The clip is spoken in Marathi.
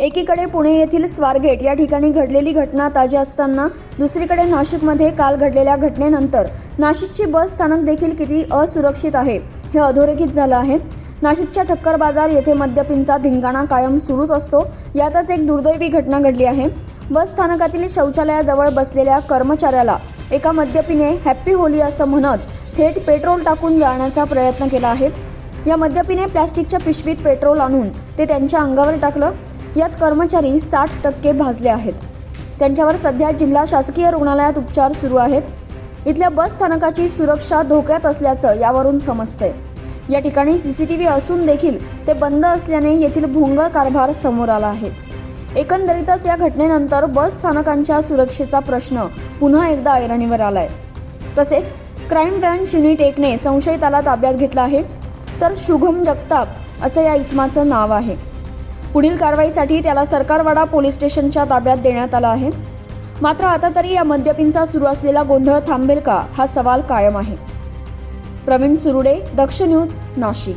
एकीकडे पुणे येथील स्वारगेट या ठिकाणी घडलेली घटना ताजी असताना दुसरीकडे नाशिकमध्ये काल घडलेल्या घटनेनंतर नाशिकची बस स्थानक देखील किती असुरक्षित आहे हे अधोरेखित झालं आहे. नाशिकच्या ठक्कर बाजार येथे मद्यपींचा धिंगाणा कायम सुरूच असतो. यातच एक दुर्दैवी घटना घडली आहे. बस स्थानकातील शौचालयाजवळ बसलेल्या कर्मचाऱ्याला एका मद्यपीने हॅप्पी होली असं म्हणत थेट पेट्रोल टाकून जाळण्याचा प्रयत्न केला आहे. या मद्यपीने प्लॅस्टिकच्या पिशवीत पेट्रोल आणून ते त्यांच्या अंगावर टाकलं. यात कर्मचारी साठ टक्के भाजले आहेत. त्यांच्यावर सध्या जिल्हा शासकीय रुग्णालयात उपचार सुरू आहेत. इथल्या बस स्थानकाची सुरक्षा धोक्यात असल्याचं यावरून समजतंय. या ठिकाणी सी सी टी व्ही असून देखील ते बंद असल्याने येथील भोंगळ कारभार समोर आला आहे. एकंदरीतच या घटनेनंतर बस स्थानकांच्या सुरक्षेचा प्रश्न पुन्हा एकदा ऐरणीवर आलाय. तसेच क्राईम ब्रँच युनिट एकने संशयिताला ताब्यात घेतला आहे. तर शुभम जगताप असं या इसमाचं नाव आहे. पुढील कारवाईसाठी त्याला सरकारवाडा पोलीस स्टेशनच्या ताब्यात देण्यात आला आहे. मात्र आता तरी या मद्यपींचा सुरू असलेला गोंधळ थांबेल का? हा सवाल कायम आहे. प्रवीण सुरुडे दक्ष न्यूज नाशिक.